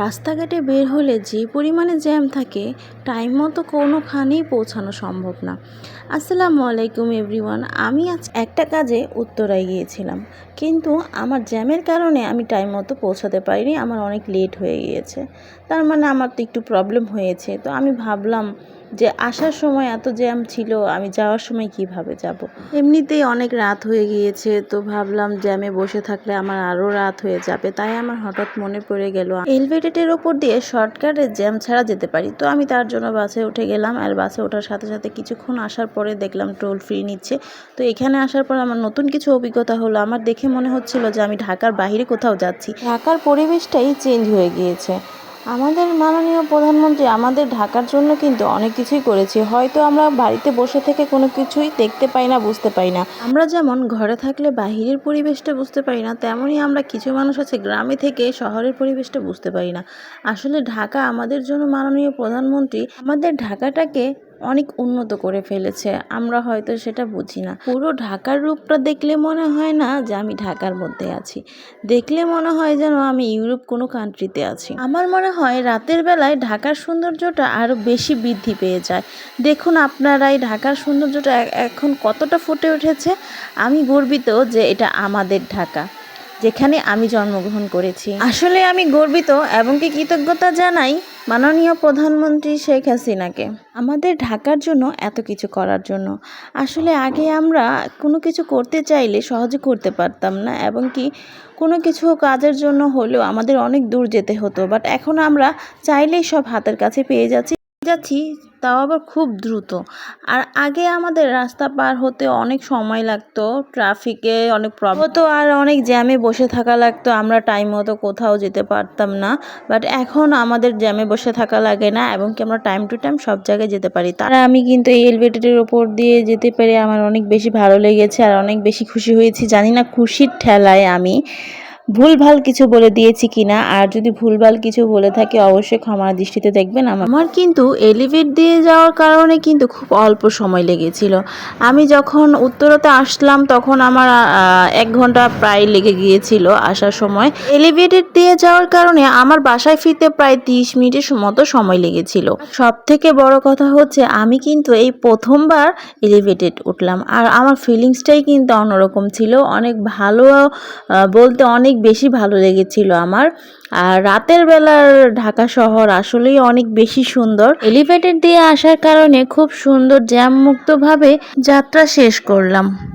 রাস্তাঘাটে বের হলে যে পরিমাণে জ্যাম থাকে টাইম মতো কোনোখানেই পৌঁছানো সম্ভব না। আসসালামু আলাইকুম এভরিওয়ান আমি আজ একটা কাজে উত্তরায় গিয়েছিলাম। কিন্তু আমার জ্যামের কারণে আমি টাইম মতো পৌঁছাতে পারিনি, আমার অনেক লেট হয়ে গিয়েছে। তার মানে আমার তো একটু প্রবলেম হয়েছে। তো আমি ভাবলাম যে আসার সময় এত জ্যাম ছিল, আমি যাওয়ার সময় কীভাবে যাব। এমনিতেই অনেক রাত হয়ে গিয়েছে, তো ভাবলাম জ্যামে বসে থাকলে আমার আরও রাত হয়ে যাবে, তাই আমার হঠাৎ মনে পড়ে গেল, এলিভেটেডের ওপর দিয়ে শর্টকাটে জ্যাম ছাড়া যেতে পারি। তো আমি তার জন্য বাসে উঠে গেলাম, আর বাসে ওঠার সাথে সাথে কিছুক্ষণ আসার পরে দেখলাম টোল ফ্রি নিচ্ছে। তো এখানে আসার পর আমার নতুন কিছু অভিজ্ঞতা হলো, আমার দেখে মনে হচ্ছিল যে আমি ঢাকার বাইরে কোথাও যাচ্ছি। ঢাকার পরিবেশটাই চেঞ্জ হয়ে গিয়েছে। আমাদের মাননীয় প্রধানমন্ত্রী আমাদের ঢাকার জন্য কিন্তু অনেক কিছুই করেছে। হয়তো আমরা বাড়িতে বসে থেকে কোনো কিছুই দেখতে পাই না, বুঝতে পাই না। আমরা যেমন ঘরে থাকলে বাহিরের পরিবেশটা বুঝতে পারি না, তেমনই আমরা কিছু মানুষ আছে গ্রামে থেকে শহরের পরিবেশটা বুঝতে পারি না। আসলে ঢাকা আমাদের জন্য মাননীয় প্রধানমন্ত্রী আমাদের ঢাকাটাকে অনেক উন্নত করে ফেলেছে। আমরা হয়তো সেটা বুঝি না। পুরো ঢাকার রূপটা দেখলে মনে হয় না যে আমি ঢাকার মধ্যে আছি। দেখলে মনে হয় যেন আমি ইউরোপ কোনো কান্ট্রিতে আছি। আমার মনে হয় রাতের বেলায় ঢাকার সৌন্দর্যটা আরও বেশি বৃদ্ধি পেয়ে যায়। দেখুন আপনারাই ঢাকার সৌন্দর্যটা এখন কতটা ফুটে উঠেছে। আমি গর্বিত যে এটা আমাদের ঢাকা। যেখানে আমি জন্মগ্রহণ করেছি। আসলে আমি গর্বিত এবং কি কৃতজ্ঞতা জানাই মাননীয় প্রধানমন্ত্রী শেখ হাসিনাকে। আমাদের ঢাকার জন্য এত কিছু করার জন্য। আসলে আগে আমরা কোনো কিছু করতে চাইলে সহজে করতে পারতাম না এবং কি কোনো কিছু কাজের জন্য হলেও আমাদের অনেক দূর যেতে হতো। বাট এখন আমরা চাইলেই সব হাতের কাছে পেয়ে যাচ্ছি। যাচ্ছি, তাও আবার খুব দ্রুত। আর আগে আমাদের রাস্তা পার হতে অনেক সময় লাগতো, ট্রাফিকে অনেক প্রবলেম হতো আর অনেক জ্যামে বসে থাকা লাগতো। আমরা টাইম মতো কোথাও যেতে পারতাম না বাট এখন আমাদের জ্যামে বসে থাকা লাগে না, এবং কি আমরা টাইম টু টাইম সব জায়গায় যেতে পারি। তারা আমি কিন্তু এই এলিভেটেডের ওপর দিয়ে যেতে পেরে আমার অনেক বেশি ভালো লেগেছে, আর অনেক বেশি খুশি হয়েছি। জানি না খুশির ঠেলায় আমি। ভুলভাল কিছু বলে দিয়েছি কিনা, আর যদি ভুলভাল কিছু বলে থাকি, অবশ্যই ক্ষমার দৃষ্টিতে দেখবেন আমার। আমার কিন্তু এলিভেট দিয়ে যাওয়ার কারণে কিন্তু খুব অল্প সময় লেগেছিল। আমি যখন উত্তরতে আসলাম, তখন আমার এক ঘণ্টা প্রায় লেগে গিয়েছিল আসার সময়। এলিভেটেড দিয়ে যাওয়ার কারণে আমার বাসায় ফিরতে প্রায় তিরিশ মিনিটের মতো সময় লেগেছিল। সব থেকে বড় কথা হচ্ছে, আমি কিন্তু এই প্রথমবার এলিভেটেড উঠলাম, আর আমার ফিলিংসটাই কিন্তু অন্যরকম ছিল। অনেক ভালো বলতে অনেক বেশি ভালো লেগেছিল আমার। আর রাতের বেলার ঢাকা শহর আসলেই অনেক বেশি সুন্দর। এলিভেটেড দিয়ে আসার কারণে খুব সুন্দর জ্যাম মুক্তভাবে যাত্রা শেষ করলাম।